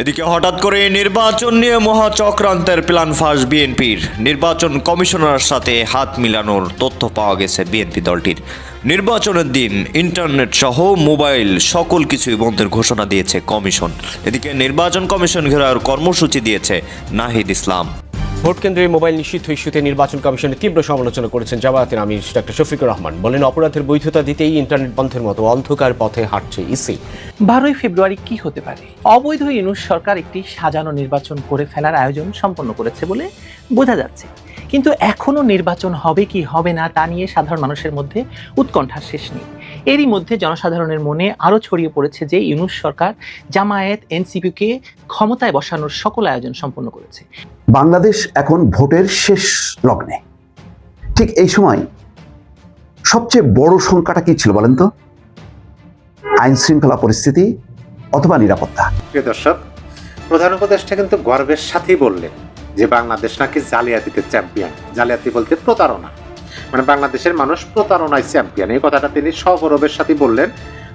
এদিকে হঠাৎ করে নির্বাচন নিয়ে মহা চক্রান্তের প্ল্যান ফাঁস বিএনপির। নির্বাচন কমিশনার সাথে হাত মিলানোর তথ্য পাওয়া গেছে বিএনপি দলটির। নির্বাচনের দিন ইন্টারনেট সহ মোবাইল সকল কিছুই বন্ধের ঘোষণা দিয়েছে কমিশন। এদিকে নির্বাচন কমিশন ঘেরার কর্মসূচি দিয়েছে নাহিদ ইসলাম। ভোট কেন্দ্রে মোবাইল নিষিদ্ধ ইস্যুতে নির্বাচন কমিশনের তীব্র সমালোচনা করেছেন জামায়াতের আমির ডক্টর শফিকুর রহমান। বলেন, অপরাধের বৈধতা দিতেই ইন্টারনেট বন্ধের মতো অন্ধকার পথে হাঁটছে ইসি। বারোই ফেব্রুয়ারি কি হতে পারে? অবৈধ ইউনুস সরকার একটি সাজানো নির্বাচন করে ফেলার আয়োজন সম্পন্ন করেছে বলে বোঝা যাচ্ছে। কিন্তু এখনও নির্বাচন হবে কি হবে না তা নিয়ে সাধারণ মানুষের মধ্যে উৎকণ্ঠার শেষ নেই। এরই মধ্যে জনসাধারণের মনে আরও ছড়িয়ে পড়েছে যে ইউনুস সরকার জামায়াত, এনসিপিকে ক্ষমতায় বসানোর সকল আয়োজন সম্পন্ন করেছে। বাংলাদেশ এখন ভোটের শেষ লগ্নে। ঠিক এই সময় সবচেয়ে বড় সংখ্যাটা কি ছিল বলেন তো? আইন শৃঙ্খলা পরিস্থিতি অথবা নিরাপত্তা। দর্শক, প্রধান উপদেষ্টা কিন্তু গর্বের সাথেই বললেন যে বাংলাদেশ নাকি জালিয়াতিতে চ্যাম্পিয়ন। জালিয়াতি বলতে প্রতারণা। মানে বাংলাদেশের মানুষ প্রতারণায় চ্যাম্পিয়ন। এই কথাটা তিনি সগৌরবের সাথে বললেন।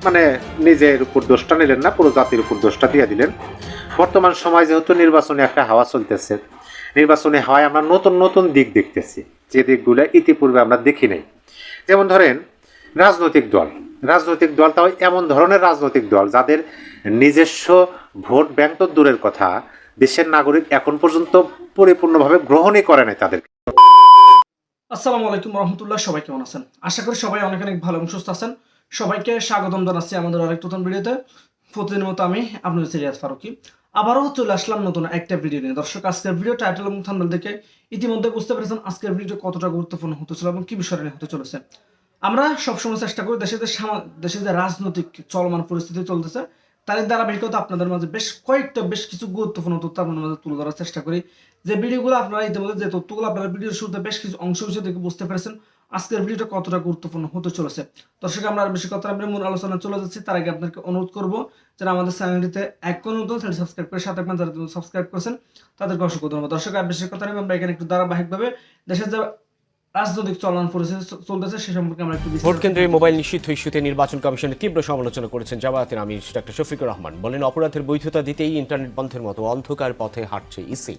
মানে নিজের উপর দোষটা নিলেন না, পুরো জাতির উপর দোষটা দিয়ে দিলেন। বর্তমান সময় যেহেতু নির্বাচনে একটা হাওয়া চলতেছে নির্বাচনে হাওয়ায় আমরা নতুন নতুন দিক দেখতেছি। যে দিকগুলো ইতিপূর্বে আমরা দেখি নাই। যেমন ধরেন, রাজনৈতিক দল। রাজনৈতিক দল তাও এমন ধরনের রাজনৈতিক দল যাদের নিজস্ব ভোট ব্যাংক তো দূরের কথা, দেশের নাগরিক এখন পর্যন্ত পরিপূর্ণভাবে গ্রহণই করে নাই তাদের। আসসালামু আলাইকুম রহমতুল্লাহ, সবাই কেমন আছেন? আশা করি সবাই অনেক অনেক ভালো এবং সুস্থ আছেন। সবাইকে স্বাগতম জানাচ্ছি আমাদের আরেক নতুন ভিডিওতে। প্রতিদিনের মতো আমি আপনাদের সিরিয়াস ফারুকি। আবারও চলে আসলাম নতুন একটা ভিডিও নিয়ে। দর্শক, আজকের ভিডিও টাইটেল এবং থাম্বনেল দেখে ইতিমধ্যে বুঝতে পেরেছেন আজকের ভিডিও কতটা গুরুত্বপূর্ণ হতে চলে এবং কি বিষয় নিয়ে হতে চলেছে। আমরা সবসময় চেষ্টা করি দেশের যে দেশের যে রাজনৈতিক চলমান পরিস্থিতি চলতেছে তার ধারাবাহিকতা আপনাদের মাঝে বেশ কয়েকটা বেশ কিছু গুরুত্বপূর্ণ তথ্য আপনাদের মাঝে তুলে ধরার চেষ্টা করি। যে ভিডিওগুলো আপনারা ইতিমধ্যে, যে তথ্যগুলো আপনারা ভিডিওর শুরুতে বেশ কিছু অংশ বিষয় থেকে বুঝতে পেরেছেন আজকের ভিডিওটা কতটা গুরুত্বপূর্ণ হতে চলেছে? দর্শক, আমরা আর বেশি কথা আমরা মূল আলোচনা চলে যাচ্ছি। তার আগে আপনাকে অনুরোধ করব যারা আমাদের চ্যানেলটিতে এখন নতুন চ্যানেল সাবস্ক্রাইব করে সাথে যারা সাবস্ক্রাইব করেছেন, তাদেরকে অসংখ্য ধন্যবাদ। দর্শক, আর বেশি কথা আমরা এখানে একটু ধারাবাহিকভাবে দেশের যে রাজনৈতিক পরিস্থিতি চলতেছে সে সম্পর্কে আমরা একটু ভোট কেন্দ্রে মোবাইল নিষিদ্ধ ইস্যুতে নির্বাচন কমিশনের তীব্র সমালোচনা করেছেন জামায়াতের আমির ডক্টর শফিকুর রহমান। বলেন অপরাধের বৈধতা দিতেই ইন্টারনেট বন্ধের মতো অন্ধকার পথে হাঁটছে ইসি।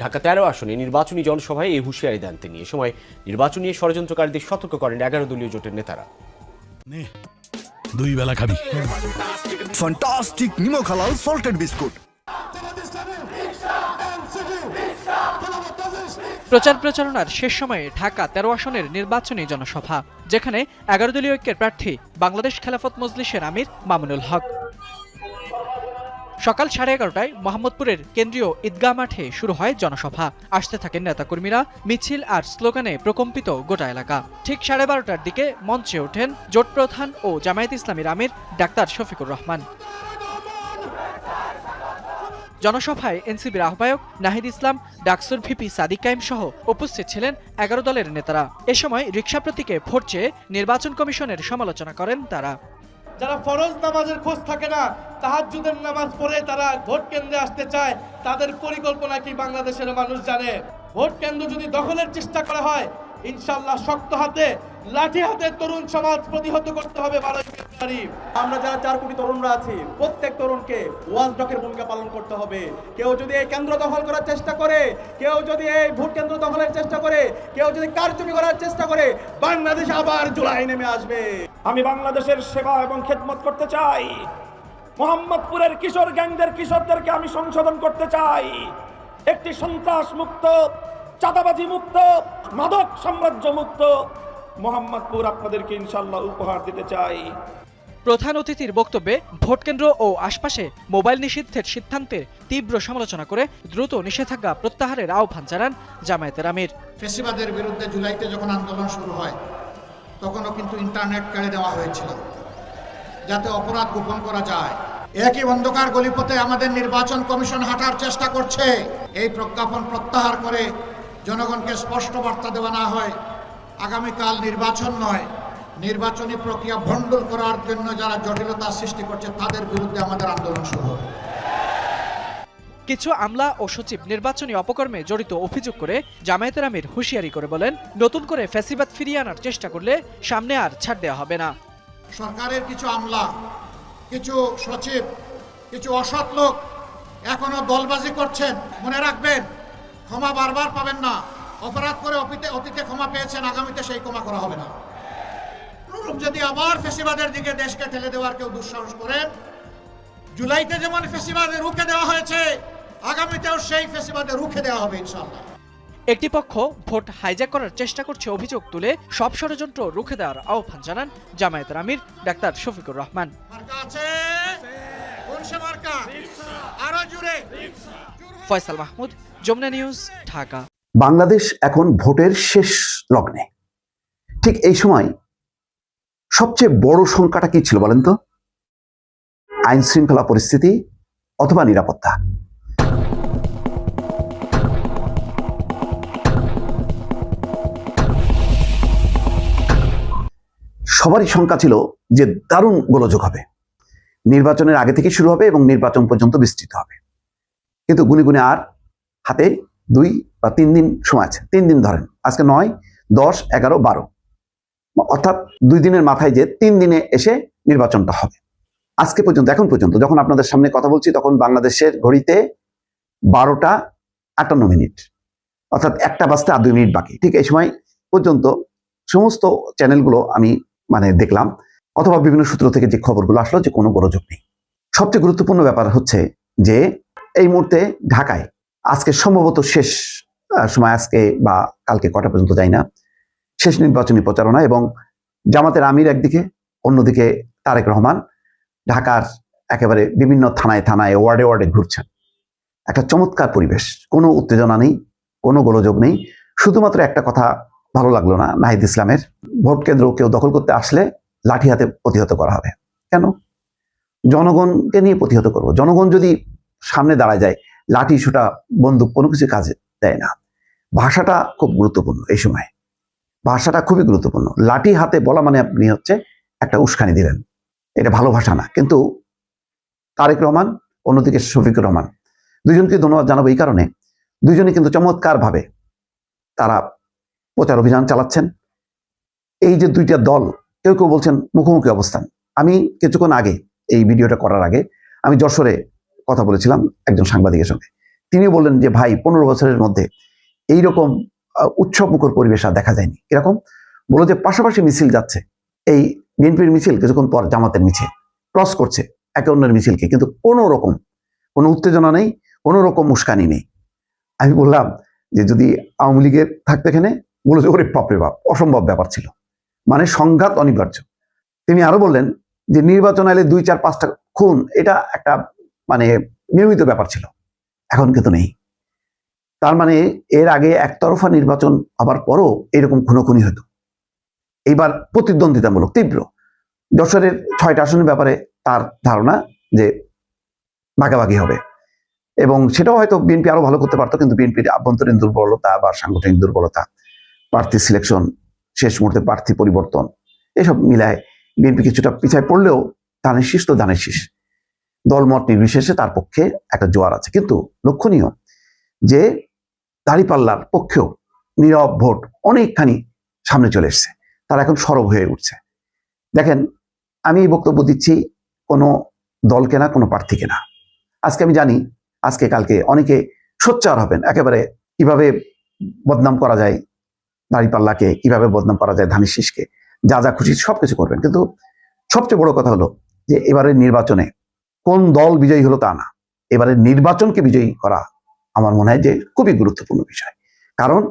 ঢাকা তেরো আসনে নির্বাচনী জনসভায় এই হুঁশিয়ারি দেন তিনি। এ সময় নির্বাচন নিয়ে ষড়যন্ত্রকারীদের সতর্ক করেন এগারো দলীয় জোটের নেতারা। দুই বেলা খাবি। ফ্যান্টাস্টিক নিমো খালাল সল্টেড বিস্কুট প্রচার প্রচারণার শেষ সময়ে ঢাকা তেরো আসনের নির্বাচনী জনসভা, যেখানে এগারো দলীয় ঐক্যের প্রার্থী বাংলাদেশ খেলাফত মজলিসের আমির মামুনুল হক। সকাল সাড়ে এগারোটায় মোহাম্মদপুরের কেন্দ্রীয় ঈদগাহ মাঠে শুরু হয় জনসভা। আসতে থাকেন নেতাকর্মীরা, মিছিল আর স্লোগানে প্রকম্পিত গোটা এলাকা। ঠিক সাড়ে বারোটার দিকে মঞ্চে ওঠেন জোট প্রধান ও জামায়াত ইসলামীর আমির ডাক্তার শফিকুর রহমান। জনসভায় এনসিবির আহ্বায়ক নাহিদ ইসলাম, ডাকসুর ভিপি সাদিক কাইম সহ উপস্থিত ছিলেন এগারো দলের নেতারা। এ সময় রিক্সা প্রতীকে ভোট চেয়ে নির্বাচন কমিশনের সমালোচনা করেন তারা। যারা ফরজ নামাজের খোঁজ থাকে না, তাহাজ্জুদের নামাজ পড়ে তারা ভোট কেন্দ্রে আসতে চায়, তাদের পরিকল্পনা কি বাংলাদেশের মানুষ জানে? ভোট কেন্দ্র যদি দখলের চেষ্টা করা হয় ইনশাল্লাহ শক্ত হাতে লাঠি হাতে তরুণ সমাজ প্রতিহত করতে হবে বারোই ফেব্রুয়ারি আমরা যারা চার কোটি তরুণরা আছি প্রত্যেক তরুণকে ওয়াজ ডকের ভূমিকা পালন করতে হবে। কেউ যদি এই কেন্দ্র দখল করার চেষ্টা করে কেউ যদি এই ভোট কেন্দ্র দখলের চেষ্টা করে কেউ যদি কারচুপি করার চেষ্টা করে বাংলাদেশ আবার জুলাই নেমে আসবে। আমি বাংলাদেশের সেবা এবং খেদমত করতে চাই। মোহাম্মদপুরের কিশোর গ্যাংদের কিশোরদেরকে আমি সংশোধন করতে চাই। একটি সন্ত্রাস মুক্ত চাঁদাবাজি মুক্ত মাদক সাম্রাজ্য মুক্ত। মোহাম্মদপুর আপনাদেরকে ইনশাল্লাহ উপহার দিতে চাই। প্রধান অতিথির বক্তব্যে ভোট কেন্দ্র ও আশপাশে মোবাইল নিষিদ্ধের সিদ্ধান্তের তীব্র সমালোচনা করে দ্রুত নিষেধাজ্ঞা প্রত্যাহারের আহ্বান জানান জামায়াতের আমির। ফেসিবাদের বিরুদ্ধে জুলাইতে যখন আন্দোলন শুরু হয় তখনও কিন্তু ইন্টারনেট কেড়ে দেওয়া হয়েছিল যাতে অপরাধ গোপন করা যায়। একই অন্ধকার গলিপথে আমাদের নির্বাচন কমিশন হাঁটার চেষ্টা করছে। এই প্রজ্ঞাপন প্রত্যাহার করে জনগণকে স্পষ্ট বার্তা দেওয়া না হয় আগামীকাল নির্বাচন নয়। নির্বাচনী প্রক্রিয়া ভণ্ডুল করার জন্য যারা জটিলতা সৃষ্টি করছে তাদের বিরুদ্ধে আমাদের আন্দোলন শুরু হবে। কিছু আমলা ও সচিব নির্বাচনী অপকর্মে জড়িত অভিযোগ করে জামায়াতের আমির হুঁশিয়ারি করে বলেন নতুন করে ফ্যাসিবাদ ফিরিয়ে আনার চেষ্টা করলে সামনে আর ছাড় দেওয়া হবে না। সরকারের কিছু আমলা কিছু সচিব কিছু অসৎ লোক এখনও দলবাজি করছেন মনে রাখবেন ক্ষমা বারবার পাবেন না। অপরাধ করে অতীতে অতীতে ক্ষমা পেয়েছেন আগামীতে সেই ক্ষমা করা হবে না। অনুরূপ যদি আবার ফেসিবাদের দিকে দেশকে ঠেলে দেওয়ার কেউ দুঃসাহস করেন জুলাইতে যেমন ফেসিবাদে রুখে দেওয়া হয়েছে আগামীতেও সেই ফেসিবাদে রুখে দেওয়া হবে ইনশাআল্লাহ। একটি পক্ষ ভোট হাইজ্যাক করার চেষ্টা করছে অভিযোগ তুলে সব ষড়যন্ত্র রুখে দেওয়ার আহ্বান জানান জামায়াতের আমির ডাক্তার শফিকুর রহমান। আরও জুড়ে ফয়সাল মাহমুদ, যমুনা নিউজ, ঢাকা। বাংলাদেশ এখন ভোটের শেষ লগ্নে। ঠিক এই সময় সবচেয়ে বড় সংখ্যাটা কি ছিল বলেন তো? আইন শৃঙ্খলা পরিস্থিতি অথবা নিরাপত্তা? সবারই শঙ্কা ছিল যে দারুণ গোলযোগ হবে। নির্বাচনের আগে থেকে শুরু হবে এবং নির্বাচন পর্যন্ত বিস্তৃত হবে। কিন্তু গুনে গুনে আর হাতে দুই বা তিন দিন সময় আছে। তিন দিন ধরেন, আজকে নয়, দশ, এগারো, বারো। অর্থাৎ দুই দিনের মাথায় যে তিন দিনে এসে নির্বাচনটা হবে। আজকে পর্যন্ত, এখন পর্যন্ত, যখন আপনাদের সামনে কথা বলছি, তখন বাংলাদেশের ঘড়িতে বারোটা আটান্ন মিনিট। অর্থাৎ একটা বাজতে আর দুই মিনিট বাকি। ঠিক এই সময় পর্যন্ত সমস্ত চ্যানেলগুলো আমি মানে দেখলাম, অথবা বিভিন্ন সূত্র থেকে যে খবরগুলো আসলো যে কোনো গোলযোগ নেই। সবচেয়ে গুরুত্বপূর্ণ ব্যাপার হচ্ছে যে এই মুহূর্তে ঢাকায়। আজকে সম্ভবত শেষ সময় আজকে বা কালকে কটা পর্যন্ত যাই না। শেষ নির্বাচনী প্রচারণা এবং জামাতের আমির একদিকে, অন্যদিকে তারেক রহমান ঢাকার একেবারে বিভিন্ন থানায় থানায়, ওয়ার্ডে ওয়ার্ডে ঘুরছেন। একটা চমৎকার পরিবেশ, কোনো উত্তেজনা নেই, কোনো গোলযোগ নেই। শুধুমাত্র একটা কথা ভালো লাগল না, নাহিদ ইসলামের, ভোট কেন্দ্র কেউ দখল করতে আসলে লাঠি হাতে প্রতিহত করা হবে। কেন? জনগণকে নিয়ে প্রতিহত করব। জনগণ যদি সামনে দাঁড়ায় যায়, লাঠি ছোটা, বন্দুক কোনো কিছু কাজে দেয় না। ভাষাটা খুব গুরুত্বপূর্ণ এই সময়। ভাষাটা খুবই গুরুত্বপূর্ণ। লাঠি হাতে বলা মানে আপনি হচ্ছে একটা উস্কানি দিলেন। এটা ভালো ভাষা না। কিন্তু তারেক রহমান, অন্যদিকে শফিকুর রহমান, দুজনকে ধন্যবাদ জানাব এই কারণে। দুজনে কিন্তু চমৎকার ভাবে তারা প্রচার অভিযান চালাচ্ছেন। এই যে দুইটা দল, কেউ কেউ বলছেন মুখোমুখি অবস্থান। আমি কিছুক্ষণ আগে এই ভিডিওটা করার আগে আমি যশোরে কথা বলেছিলাম একজন সাংবাদিকের সঙ্গে। তিনি বললেন যে ভাই পনেরো বছরের মধ্যে এইরকম আহ, উৎসব মুখর পরিবেশ আর দেখা যায়নি। এরকম বলো যে পাশাপাশি মিছিল যাচ্ছে। এই বিএনপির মিছিল কিছুক্ষণ পর জামাতের মিছিল। ক্রস করছে একে অন্যের মিছিলকে। কিন্তু কোনো রকম কোনো উত্তেজনা নেই কোনো রকম উস্কানি নেই। আমি বললাম যে যদি আওয়ামী লীগের থাকতে এখানে বলে যে ওরে বাপরে বাপ অসম্ভব ব্যাপার ছিল। মানে সংঘাত অনিবার্য। তিনি আরও বললেন যে নির্বাচন এলে দুই চার পাঁচটা খুন এটা একটা মানে নিয়মিত ব্যাপার ছিল। এখন কিন্তু নেই। তার মানে এর আগে একতরফা নির্বাচন হবার পরও এরকম খুনোখুনি হতো। এইবার প্রতিদ্বন্দ্বিতামূলক, তীব্র। যশোরের ছয়টা আসনের ব্যাপারে তার ধারণা যে ভাগাভাগি হবে। এবং সেটাও হয়তো বিএনপি আরও ভালো করতে পারতো, কিন্তু বিএনপির আভ্যন্তরীণ দুর্বলতা বা সাংগঠনিক দুর্বলতা, প্রার্থী সিলেকশন শেষ মুহূর্তে প্রার্থী পরিবর্তন, এসব মিলায় বিএনপি কিছুটা পিছায় পড়লেও ধানের শীষ তো ধানের শীষ দলমত নির্বিশেষে তার পক্ষে একটা জোয়ার আছে। কিন্তু লক্ষণীয় যে দাড়িপাল্লার পক্ষেও নীরব ভোট অনেকখানি সামনে চলে এসছে। তারা এখন সরব হয়ে উঠছে। দেখেন, আমি বক্তব্য দিচ্ছি কোনো দলকে না, কোনো প্রার্থীকে না। আজকে আমি জানি, আজকে, কালকে অনেকে সোচ্চার হবেন একেবারে কীভাবে বদনাম করা যায় দাড়িপাল্লাকে, কীভাবে বদনাম করা যায় ধানের শীষকে যা যা খুশি সব কিছু করবেন। কিন্তু সবচেয়ে বড় কথা হলো যে, এবারের নির্বাচনে কোন দল বিজয়ী হলো তা না। এবারের নির্বাচনকে বিজয়ী করা আমার মনে হয় যে খুবই গুরুত্বপূর্ণ বিষয়। কারণ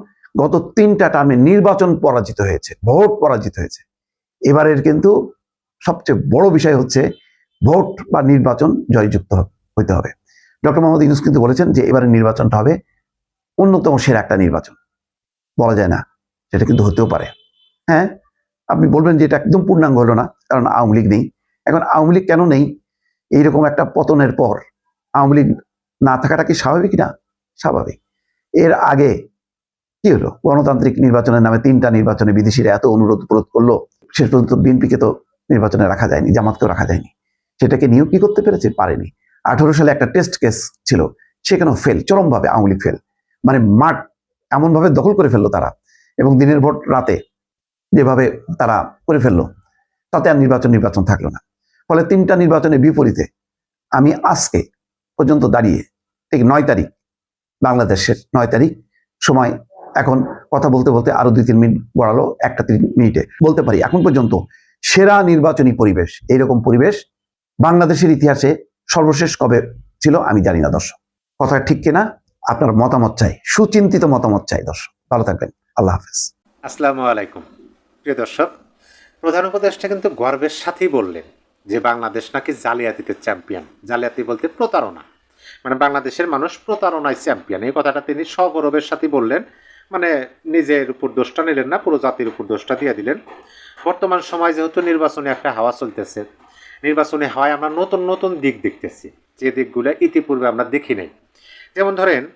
গত তিনটা টার্মে নির্বাচন পরাজিত হয়েছে, ভোট পরাজিত হয়েছে। এবারের কিন্তু সবচেয়ে বড় বিষয় হচ্ছে ভোট বা নির্বাচন জয়যুক্ত হইতে হবে। ডক্টর মোহাম্মদ ইউনুস কিন্তু বলেছেন যে এবারের নির্বাচনটা হবে অন্যতম সেরা একটা নির্বাচন। বলা যায় না, সেটা কিন্তু হতেও পারে। হ্যাঁ আপনি বলবেন যে এটা একদম পূর্ণাঙ্গ হলো না, কারণ আওয়ামী লীগ নেই। এখন আওয়ামী লীগ কেন নেই? এইরকম একটা পতনের পর আওয়ামী লীগ না থাকাটা কি স্বাভাবিক না? স্বাভাবিক। এর আগে কি হলো? গণতান্ত্রিক নির্বাচনের নামে তিনটা নির্বাচনে বিদেশিরা এত অনুরোধ প্ররোধ করল, শেষ পর্যন্ত বিএনপিকে তো নির্বাচনে রাখা যায়নি, জামাতকেও রাখা যায়নি। সেটাকে নিয়েও কি করতে পেরেছে? পারেনি। আঠারো সালে একটা টেস্ট কেস ছিল, সেখানেও ফেল চরমভাবে আওয়ামী লীগ ফেল মানে মাঠ এমনভাবে দখল করে ফেলল তারা এবং দিনের ভোট রাতে যেভাবে তারা করে ফেলল, তাতে আর নির্বাচন নির্বাচন থাকল না। ফলে তিনটা নির্বাচনের বিপরীতে আমি আজকে পর্যন্ত দাঁড়িয়ে, ঠিক নয় তারিখ, বাংলাদেশের নয় তারিখ সময় এখন কথা বলতে বলতে আরও দুই তিন মিনিট গড়ালো, একটা তিন মিনিটে। বলতে পারি, এখন পর্যন্ত সেরা নির্বাচনী পরিবেশ, এইরকম পরিবেশ বাংলাদেশের ইতিহাসে সর্বশেষ কবে ছিল আমি জানি না, দর্শক। কথা ঠিক কিনা? আপনার মতামত চাই, সুচিন্তিত মতামত চাই, দর্শক। ভালো থাকবেন। আল্লাহ হাফেজ। আসসালামু আলাইকুম। প্রিয় দর্শক, প্রধান উপদেষ্টা কিন্তু গর্বের সাথেই বললেন যে বাংলাদেশ নাকি জালিয়াতিতে চ্যাম্পিয়ন। জালিয়াতি বলতে প্রতারণা। মানে বাংলাদেশের মানুষ প্রতারণায় চ্যাম্পিয়ন। এই কথাটা তিনি সগৌরবের সাথে বললেন। মানে নিজের উপর দোষটা নিলেন না, পুরো জাতির উপর দোষটা দিয়ে দিলেন। বর্তমান সময় যেহেতু নির্বাচনে একটা হাওয়া চলতেছে, নির্বাচনে হাওয়ায় আমরা নতুন নতুন দিক দেখতেছি। যে দিকগুলো ইতিপূর্বে আমরা দেখি নাই। যেমন ধরেন,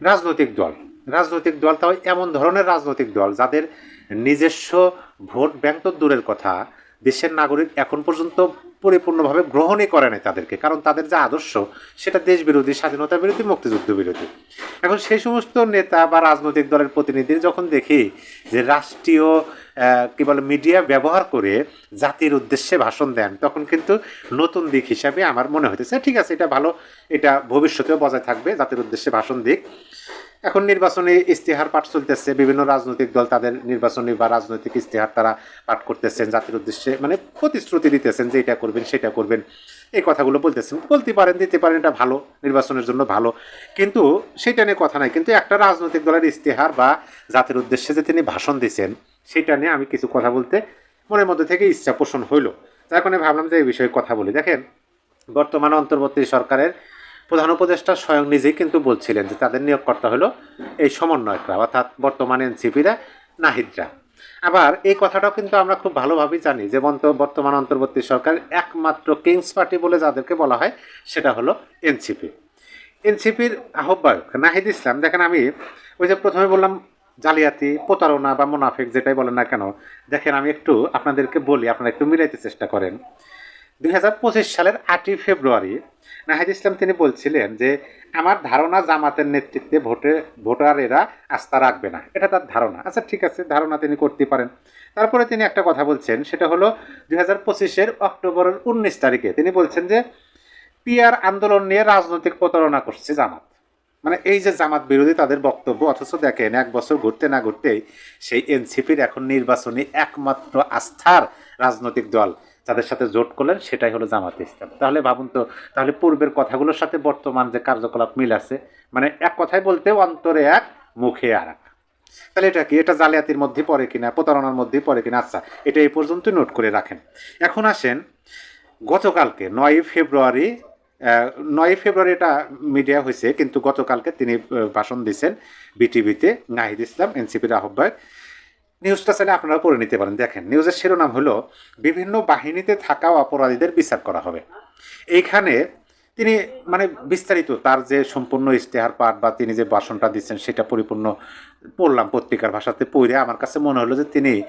রাজনৈতিক দল। রাজনৈতিক দল তাও এমন ধরনের রাজনৈতিক দল যাদের নিজস্ব ভোট ব্যাংক তো দূরের কথা। দেশের নাগরিক এখন পর্যন্ত পরিপূর্ণভাবে গ্রহণই করে নাই তাদেরকে, কারণ তাদের যে আদর্শ, সেটা দেশ বিরোধী স্বাধীনতা বিরোধী, মুক্তিযুদ্ধ বিরোধী। এখন সেই সমস্ত নেতা বা রাজনৈতিক দলের প্রতিনিধি যখন দেখি যে রাষ্ট্রীয় কী বলে, মিডিয়া ব্যবহার করে জাতির উদ্দেশ্যে ভাষণ দেন, তখন কিন্তু নতুন দিক হিসাবে আমার মনে হইতেছে, ঠিক আছে, এটা ভালো, এটা ভবিষ্যতেও বজায় থাকবে, জাতির উদ্দেশ্যে ভাষণ দিক। এখন নির্বাচনী ইস্তেহার পাঠ চলতেছে, বিভিন্ন রাজনৈতিক দল তাদের নির্বাচনী বা রাজনৈতিক ইস্তেহার তারা পাঠ করতেছেন, জাতির উদ্দেশ্যে মানে প্রতিশ্রুতি দিতেছেন যে এটা করবেন, সেটা করবেন। এই কথাগুলো বলতেছেন। বলতে পারেন, দিতে পারেন, এটা ভালো, নির্বাচনের জন্য ভালো। কিন্তু সেটা নিয়ে কথা নাই। কিন্তু একটা রাজনৈতিক দলের ইস্তেহার বা জাতির উদ্দেশ্যে যে তিনি ভাষণ দিয়েছেন সেটা নিয়ে আমি কিছু কথা বলতে মনের মধ্যে থেকে ইচ্ছা পোষণ হইল। তার কারণে ভাবলাম যে এই বিষয়ে কথা বলি। দেখেন, বর্তমানে অন্তর্বর্তী সরকারের প্রধান উপদেষ্টা স্বয়ং নিজেই কিন্তু বলছিলেন যে তাদের নিয়োগকর্তা হলো এই সমন্বয়করা, অর্থাৎ বর্তমানে এনসিপিরা, নাহিদরা। আবার এই কথাটাও কিন্তু আমরা খুব ভালোভাবেই জানি যে বর্তমান অন্তর্বর্তী সরকার একমাত্র কিংস পার্টি বলে যাদেরকে বলা হয়, সেটা হলো এনসিপি। এনসিপির আহ্বায়ক নাহিদ ইসলাম, দেখেন আমি ওই যে প্রথমে বললাম জালিয়াতি, প্রতারণা বা মোনাফেক যেটাই বলেন না কেন, দেখেন আমি একটু আপনাদেরকে বলি, আপনারা একটু মিলাইতে চেষ্টা করেন। দুই হাজার পঁচিশ সালের আটই ফেব্রুয়ারি নাহিদ ইসলাম তিনি বলছিলেন যে, আমার ধারণা জামাতের নেতৃত্বে ভোটে, ভোটারেরা আস্থা রাখবে না। এটা তার ধারণা। আচ্ছা ঠিক আছে, ধারণা তিনি করতে পারেন। তারপরে তিনি একটা কথা বলছেন, সেটা হলো দুই হাজার পঁচিশের অক্টোবরের উনিশ তারিখে তিনি বলছেন যে পিয়ার আন্দোলন নিয়ে রাজনৈতিক প্রতারণা করছে জামাত। মানে এই যে জামাত বিরোধী তাদের বক্তব্য, অথচ দেখেন এক বছর ঘুরতে না ঘুরতেই সেই এনসিপির এখন নির্বাচনী একমাত্র আস্থার রাজনৈতিক দল। যাদের সাথে জোট করলেন, সেটাই হলো জামাত ইসলাম। তাহলে ভাবুন তো, তাহলে পূর্বের কথাগুলোর সাথে বর্তমান যে কার্যকলাপ মিল আছে মানে এক কথায় বলতে অন্তরে এক, মুখে আর তাহলে এটা কি? এটা জালিয়াতির মধ্যে পড়ে কিনা? প্রতারণার মধ্যে পড়ে কিনা? আচ্ছা এটা এই পর্যন্ত নোট করে রাখেন। এখন আসেন, গতকালকে নয় ফেব্রুয়ারি নয় ফেব্রুয়ারি এটা মিডিয়া হয়েছে, কিন্তু গতকালকে তিনি ভাষণ দিয়েছেন বিটিভিতে, নাহিদ ইসলাম, এনসিপির আহ্বায়ক। নিউজটা চাইলে আপনারা পড়ে নিতে পারেন। দেখেন নিউজের শিরোনাম হলো, বিভিন্ন বাহিনীতে থাকা অপরাধীদের বিচার করা হবে। এইখানে তিনি মানে বিস্তারিত তার যে সম্পূর্ণ ইশতেহার পাঠ বা তিনি যে ভাষণটা দিচ্ছেন, সেটা পরিপূর্ণ পড়লাম পত্রিকার ভাষাতে পড়ে। আমার কাছে মনে হলো যে তিনি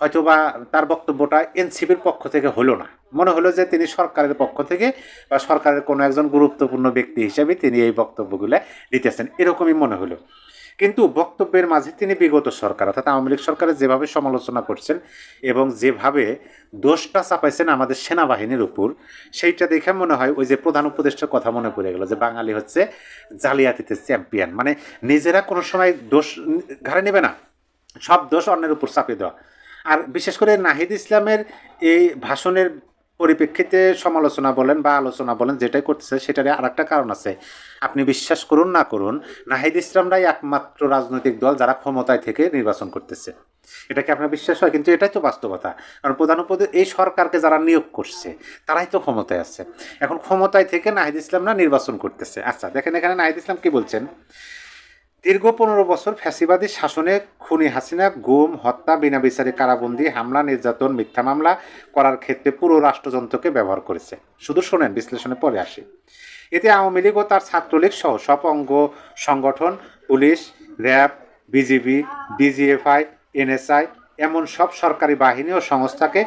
হয়তোবা তার বক্তব্যটা এনসিপির পক্ষ থেকে হলো না। মনে হলো যে তিনি সরকারের পক্ষ থেকে বা সরকারের কোনো একজন গুরুত্বপূর্ণ ব্যক্তি হিসেবে তিনি এই বক্তব্যগুলো দিতেছেন। এরকমই মনে হলো। কিন্তু বক্তব্যের মাঝে তিনি বিগত সরকার, অর্থাৎ আওয়ামী লীগ সরকারের যেভাবে সমালোচনা করছেন এবং যেভাবে দোষটা চাপাইছেন আমাদের সেনাবাহিনীর উপর, সেইটা দেখে মনে হয় ওই যে প্রধান উপদেষ্টার কথা মনে পড়ে গেল যে বাঙালি হচ্ছে জালিয়াতিতে চ্যাম্পিয়ন। মানে নিজেরা কোনো সময় দোষ ঘাড়ে নেবে না। সব দোষ অন্যের উপর চাপিয়ে দেওয়া। আর বিশেষ করে নাহিদ ইসলামের এই ভাষণের পরিপ্রেক্ষিতে সমালোচনা বলেন বা আলোচনা বলেন, যেটাই করতেছে, সেটারই আর একটা কারণ আছে। আপনি বিশ্বাস করুন না করুন, নাহিদ ইসলামরাই একমাত্র রাজনৈতিক দল যারা ক্ষমতায় থেকে নির্বাচন করতেছে। এটা কি আপনার বিশ্বাস হয়? কিন্তু এটাই তো বাস্তবতা। কারণ প্রধান এই সরকারকে যারা নিয়োগ করছে, তারাই তো ক্ষমতায় আছে। এখন ক্ষমতায় থেকে নাহিদ ইসলামরা নির্বাচন করতেছে। আচ্ছা দেখেন এখানে নাহিদ ইসলাম কি বলছেন? দীর্ঘ পনেরো বছর ফ্যাসিবাদী শাসনে খুনি হাসিনা গুম, হত্যা বিনা বিচারে কারাবন্দি হামলা, নির্যাতন, মিথ্যা মামলা করার ক্ষেত্রে পুরো রাষ্ট্রযন্ত্রকে ব্যবহার করেছে। শুধু শোনেন, বিশ্লেষণে পরে আসি। এতে আওয়ামী লীগ ও তার ছাত্রলীগ সহ সব অঙ্গ সংগঠন, police, RAB, BGB, DGFI, NSI, এমন সব সরকারি বাহিনী ও সংস্থাকে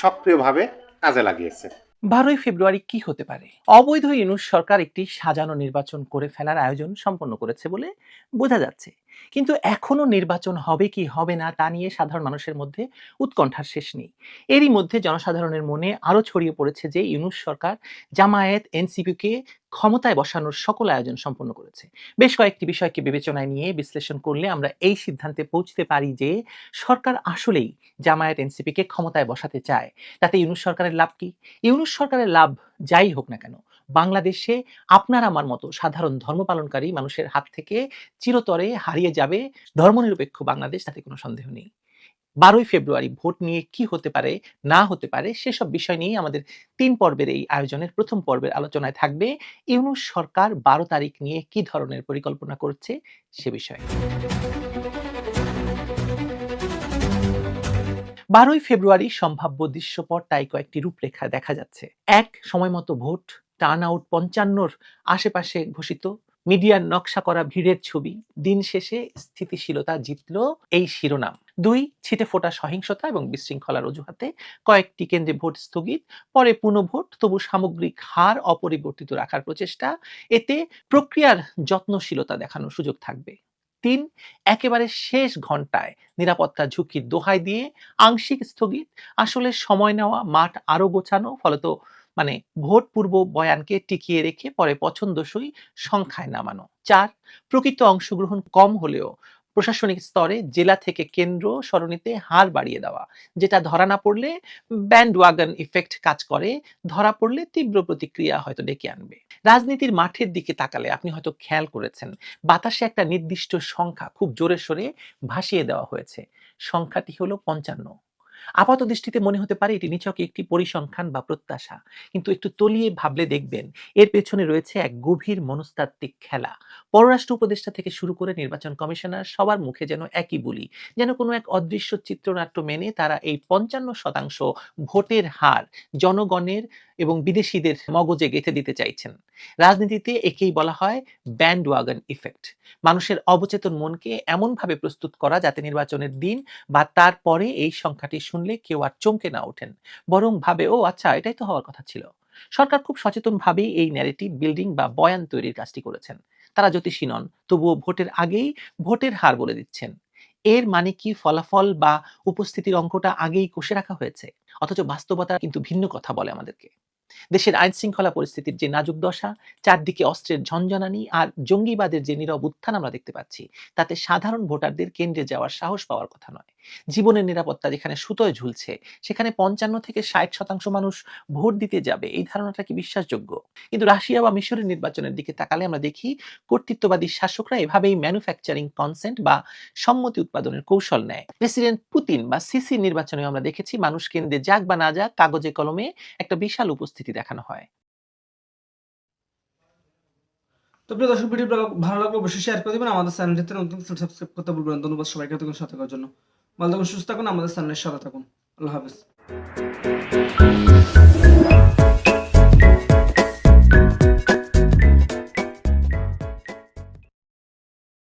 সক্রিয়ভাবে কাজে লাগিয়েছে। বারোই ফেব্রুয়ারি কি হতে পারে? অবৈধ ইউনুস সরকার একটি সাজানো নির্বাচন করে ফেলার আয়োজন সম্পন্ন করেছে বলে বোঝা যাচ্ছে। কিন্তু এখনও নির্বাচন হবে কি হবে না তা নিয়ে সাধারণ মানুষের মধ্যে উৎকণ্ঠার শেষ নেই। এরই মধ্যে জনসাধারণের মনে আরও ছড়িয়ে পড়েছে যে ইউনুস সরকার জামায়াত, এনসিপিকে ক্ষমতায় বসানোর সকল আয়োজন সম্পন্ন করেছে। বেশ কয়েকটি বিষয়কে বিবেচনায় নিয়ে বিশ্লেষণ করলে আমরা এই সিদ্ধান্তে পৌঁছতে পারি যে সরকার আসলেই জামায়াত, এনসিপিকে ক্ষমতায় বসাতে চায়। তাতে ইউনুস সরকারের লাভ কি? ইউনুস সরকারের লাভ যাই হোক না কেন বাংলাদেশে আপনার আমার মতো সাধারণ ধর্ম পালনকারী মানুষের হাত থেকে চিরতরে হারিয়ে যাবে ধর্মনিরপেক্ষ বাংলাদেশ, তাতে কোনো সন্দেহ নেই। বারোই ফেব্রুয়ারি ভোট নিয়ে কি হতে পারে, না হতে পারে, সেসব বিষয় নিয়ে আমাদের তিন পর্বের এই আয়োজনের প্রথম পর্বের আলোচনায় থাকবে। ইউনুস সরকার বারো তারিখ নিয়ে কি ধরনের পরিকল্পনা করছে, সে বিষয়ে। বারোই ফেব্রুয়ারি সম্ভাব্য দৃশ্যপট তাই কয়েকটি রূপরেখা দেখা যাচ্ছে। এক সময় মতো ভোট। টার্ন আউট পঞ্চান্নর আশেপাশে ঘোষিত মিডিয়ার নকশা করা ভিড়ের ছবি। দিন শেষে স্থিতিশীলতা জিতল এই শিরোনাম। দুই, ছিটে ফোটা সহিংসতা এবং বিশৃঙ্খলার অজুহাতে কয়েকটি কেন্দ্রে ভোট স্থগিত, পরে পুনঃভোট, তবু সামগ্রিক হার অপরিবর্তিত রাখার প্রচেষ্টা, এতে প্রক্রিয়ার যত্নশীলতা দেখানোর সুযোগ থাকবে। তিন, একেবারে শেষ ঘন্টায় নিরাপত্তা ঝুঁকির দোহাই দিয়ে আংশিক স্থগিত, আসলে সময় নেওয়া, মাঠ আরও গোছানো, ফলত মানে ভোট পূর্ব বয়ানকে টিকিয়ে রেখে পরে পছন্দসই সংখ্যায় নামানো। চার, প্রকৃত অংশগ্রহণ কম হলেও প্রশাসনিক স্তরে জেলা থেকে কেন্দ্র সরণিতে হার বাড়িয়ে দেওয়া, যেটা ধরা না পড়লে ব্যান্ড ওয়াগন ইফেক্ট কাজ করে, ধরা পড়লে তীব্র প্রতিক্রিয়া হয়তো ডেকে আনবে। রাজনীতির মাঠের দিকে তাকালে আপনি হয়তো খেয়াল করেছেন, বাতাসে একটা নির্দিষ্ট সংখ্যা খুব জোরে সোরে ভাসিয়ে দেওয়া হয়েছে। সংখ্যাটি হলো পঞ্চান্ন। আপাত দৃষ্টিতে মনে হতে পারে এটি নিছক একটি পরিসংখ্যান বা প্রত্যাশা। কিন্তু একটু তলিয়ে ভাবলে দেখবেন, এর পেছনে রয়েছে এক গভীর মনস্তাত্ত্বিক খেলা। পররাষ্ট্র উপদেষ্টা থেকে শুরু করে নির্বাচন কমিশনার সবার মুখে যেন একই বলি। যেন কোনো এক অদৃশ্য চিত্রনাট্য মেনে তারা এই পঞ্চান্ন শতাংশ ভোটের হার জনগণের এবং বিদেশিদের মগজে গেঁথে দিতে চাইছেন। রাজনীতিতে একেই বলা হয় ব্যান্ড ওয়াগন ইফেক্ট মানুষের অবচেতন মনকে এমনভাবে প্রস্তুত করা যাতে নির্বাচনের দিন বা তারপরে এই সংখ্যাটি শুনলে কেউ আর চমকে না ওঠেন। বরং ভাবে ও আচ্ছা এটাই তো হওয়ার কথা ছিল। সরকার খুব সচেতনভাবেই এই ন্যারেটিভ বিল্ডিং বা বয়ান তৈরির কাজটি করেছেন। তারা জ্যোতিষী নন, তবুও ভোটের আগেই ভোটের হার বলে দিচ্ছেন। এর মানে কি ফলাফল বা উপস্থিতির অঙ্কটা আগেই কষে রাখা হয়েছে? অথচ বাস্তবতা কিন্তু ভিন্ন কথা বলে আমাদেরকে। দেশের আইন শৃঙ্খলা পরিস্থিতির যে নাজুক দশা, চারদিকে অস্ত্রের ঝঞ্ঝনানি আর জঙ্গিবাদের যে নীরব উত্থান আমরা দেখতে পাচ্ছি, তাতে সাধারণ ভোটারদের কেন্দ্রে যাওয়ার সাহস পাওয়ার কথা নয়। জীবনের নিরাপত্তা যেখানে সুতোয় ঝুলছে, সেখানে পঞ্চান্ন থেকে ষাট শতাংশ মানুষ ভোট দিতে যাবে, এই ধারণাটা কি বিশ্বাসযোগ্য? কিন্তু রাশিয়া বা মিশরের নির্বাচনের দিকে তাকালে আমরা দেখি, কর্তৃত্ববাদী শাসকরা এভাবেই ম্যানুফ্যাকচারিং কনসেন্ট বা সম্মতি উৎপাদনের কৌশল নেয়। প্রেসিডেন্ট পুতিন বা সিসি নির্বাচনে আমরা দেখেছি, মানুষ কেন্দ্রে যাক বা না যাক, কাগজে কলমে একটা বিশাল উপস্থিতি দেখানো হয়। তো প্রিয় দর্শক ভিডিও ভালো লাগলে অবশ্যই শেয়ার করে দেবেন। আমাদের চ্যানেলটিতে নতুন সাবস্ক্রাইব করতে ভুলবেন ধন্যবাদ সবাইকে। থাকুন সাথে থাকার জন্য। ভালো থাকুন, সুস্থ থাকুন। আমাদের চ্যানেলের সাথে থাকুন। আল্লাহ হাফেজ।